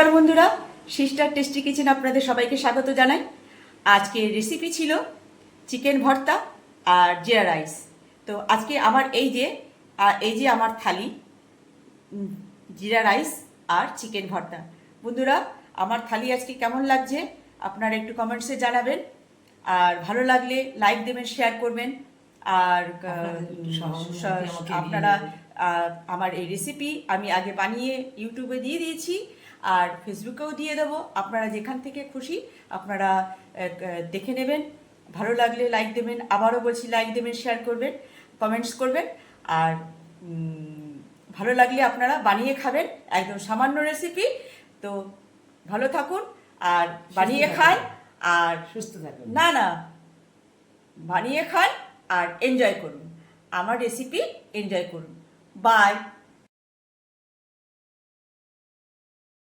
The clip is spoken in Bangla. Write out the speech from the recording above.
নমস্কার বন্ধুরা সিস্টার টেস্টি কিচেন আপনাদের সবাইকে স্বাগত জানাই। আজকে রেসিপি ছিল চিকেন ভর্তা আর জিরা রাইস তো আজকে আমার এই যে এই যে আমার থালি জিরা রাইস আর চিকেন ভর্তা। বন্ধুরা আমার থালি আজকে কেমন লাগছে আপনারা একটু কমেন্টসে জানাবেন। আর ভালো লাগলে লাইক দেবেন শেয়ার করবেন। আর আপনারা আমার এই রেসিপি আমি আগে বানিয়ে ইউটিউবে দিয়ে দিয়েছি। আর ফেসবুকেও দিয়ে দেবো। আপনারা যেখান থেকে খুশি আপনারা দেখে নেবেন। ভালো লাগলে লাইক দেবেন আবারও বলছি লাইক দেবেন শেয়ার করবেন কমেন্টস করবেন। আর ভালো লাগলে আপনারা বানিয়ে খাবেন। একদম সামান্য রেসিপি তো ভালো থাকুন আর বানিয়ে। খান আর সুস্থ থাকুন। না না বানিয়ে খান আর এনজয় করুন। আমার রেসিপি এনজয় করুন। বাই